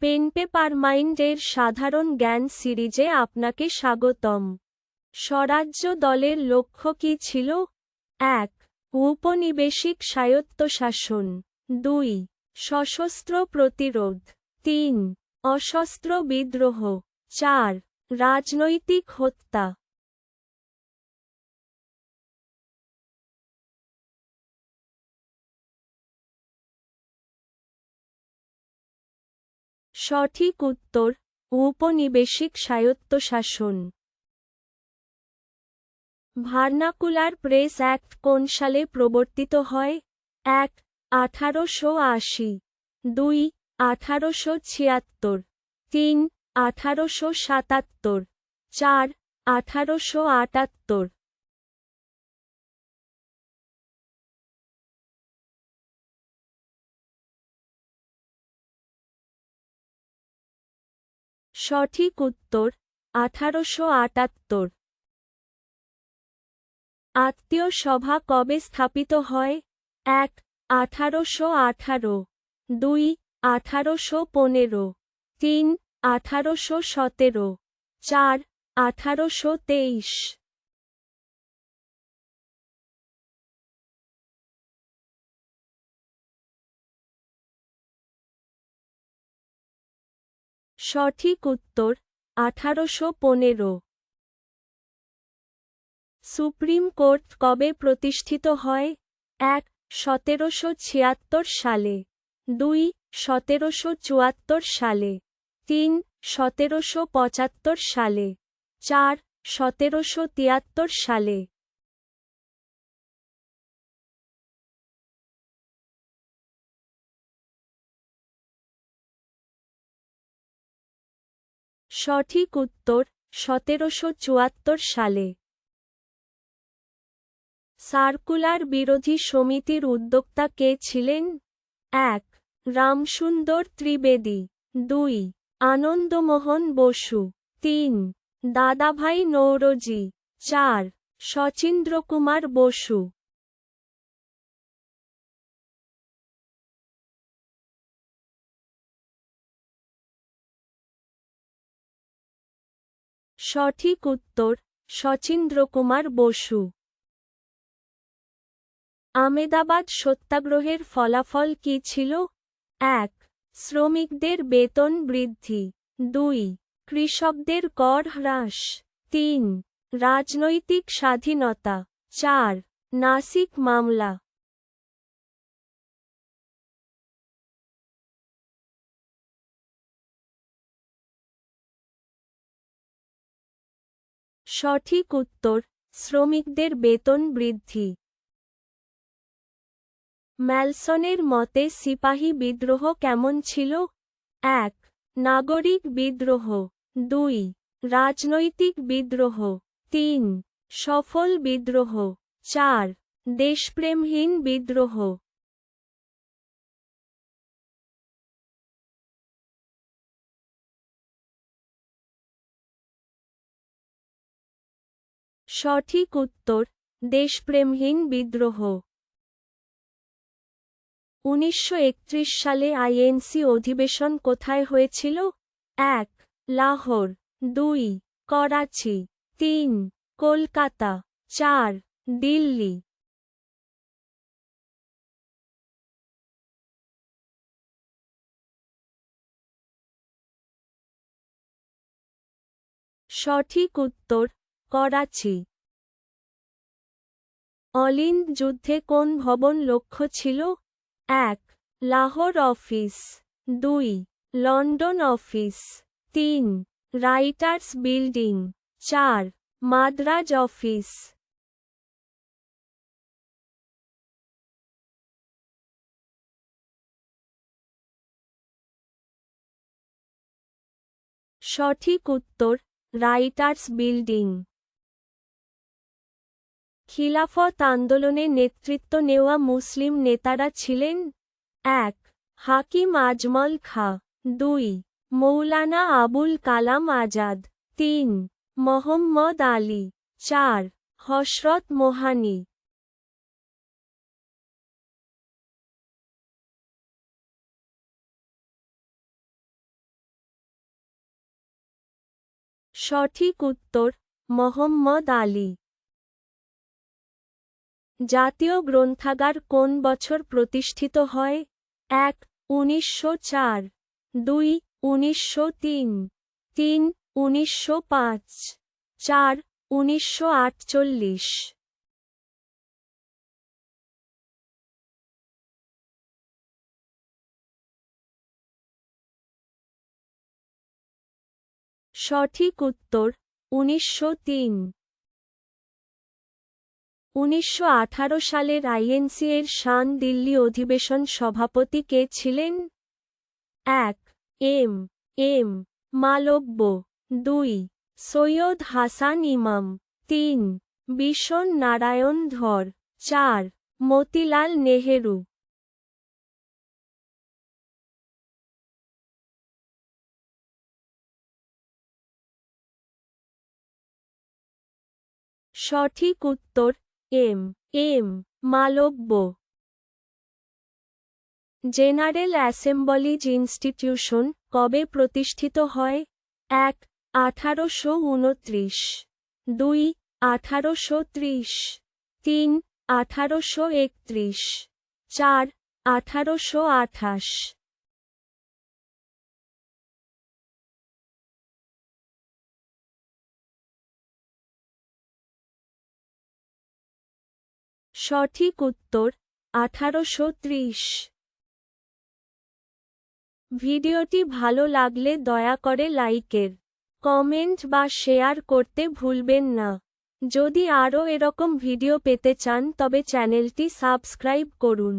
Pen paper মাইন্ডের সাধারণ জ্ঞান সিরিজে আপনাকে স্বাগতম। স্বরাজ্য দলের লক্ষ্য কি ছিল? এক উপনিবেশিক স্বায়ত্তশাসন। দুই, সশস্ত্র প্রতিরোধ। তিন, অশস্ত্র বিদ্রোহ। চার, রাজনৈতিক হত্যা। সঠিক উত্তর, ঔপনিবেশিক স্বায়ত্তশাসন। ভার্নাকুলার প্রেস অ্যাক্ট কোন সালে প্রবর্তিত হয়? এক, আঠারোশো আশি। দুই, আঠারোশো ছিয়াত্তর। তিন, আঠারোশো সাতাত্তর। চার, আঠারোশো আটাত্তর। সঠিক উত্তর আঠারোশো আটাত্তর। আত্মীয় সভা কবে স্থাপিত হয়? এক, আঠারোশো আঠারো। দুই, আঠারোশো পনেরো। তিন, আঠারোশো সতেরো। চার, আঠারোশো তেইশ। সঠিক উত্তর আঠারোশো পনেরো। সুপ্রিম কোর্ট কবে প্রতিষ্ঠিত হয়? এক, সতেরোশো ছিয়াত্তর সালে। দুই, সতেরোশো চুয়াত্তর সালে। তিন, সতেরোশো পঁচাত্তর সালে। চার, সতেরোশো তিয়াত্তর সালে। সঠিক উত্তর সতেরোশো চুয়াত্তর সালে। সার্কুলার বিরোধী সমিতির উদ্যোক্তা কে ছিলেন? এক, রামসুন্দর ত্রিবেদী। দুই, আনন্দমোহন বসু। তিন, দাদাভাই নৌরজি। চার, শচীন্দ্রকুমার বসু। সঠিক উত্তর, শচীন্দ্রকুমার বসু। আমেদাবাদ সত্যাগ্রহের ফলাফল কি ছিল? এক, শ্রমিকদের বেতন বৃদ্ধি। দুই, কৃষকদের কর হ্রাস। তিন, রাজনৈতিক স্বাধীনতা। চার, নাসিক মামলা। সঠিক উত্তর, শ্রমিকদের বেতন বৃদ্ধি। ম্যালসনের মতে সিপাহী বিদ্রোহ কেমন ছিল? এক, নাগরিক বিদ্রোহ। দুই, রাজনৈতিক বিদ্রোহ। তিন, সফল বিদ্রোহ। চার, দেশপ্রেমহীন বিদ্রোহ। সঠিক উত্তর, দেশপ্রেমহীন বিদ্রোহ। উনিশশো একত্রিশ সালে আইএনসি অধিবেশন কোথায় হয়েছিল? এক, লাহোর। দুই, করাচি। তিন, কলকাতা। চার, দিল্লি। সঠিক উত্তর করাচি। অলিন্দ যুদ্ধে কোন ভবন লক্ষ্য ছিল? এক, লাহোর অফিস। দুই, লন্ডন অফিস। তিন, রাইটার্স বিল্ডিং। চার, মাদ্রাজ অফিস। সঠিক উত্তর, রাইটার্স বিল্ডিং। খিলাফত আন্দোলনে নেতৃত্ব নেওয়া মুসলিম নেতারা ছিলেন এক, হাকিম আজমল খা, দুই, মৌলানা আবুল কালাম আজাদ, তিন, মোহাম্মদ আলী, চার হসরত মোহানি। সঠিক উত্তর, মোহাম্মদ আলী। জাতীয় গ্রন্থাগার কোন বছর প্রতিষ্ঠিত হয়? এক, উনিশশো চার। দুই, উনিশশো তিন। তিন, উনিশশো পাঁচ। চার, উনিশশো আটচল্লিশ। সঠিক উত্তর, উনিশশো তিন। উনিশশো আঠারো সালের আইএনসি এর শান দিল্লি অধিবেশন সভাপতি কে ছিলেন? এক, এম এম, মালব্য, দুই, সৈয়দ হাসান ইমাম, তিন বিশন নারায়ণ ধর, চার, মতিলাল নেহেরু। সঠিক উত্তর M M, Malviya. General Assemblies Institution কবে প্রতিষ্ঠিত হয়? এক, আঠারোশো উনত্রিশ। দুই, আঠারোশো ত্রিশ। তিন, আঠারোশো একত্রিশ। চার, আঠারোশো আঠাশ। সঠিক উত্তর আঠারোশো ত্রিশ। ভিডিওটি ভালো লাগলে দয়া করে লাইকের কমেন্ট বা শেয়ার করতে ভুলবেন না। যদি আরও এরকম ভিডিও পেতে চান তবে চ্যানেলটি সাবস্ক্রাইব করুন।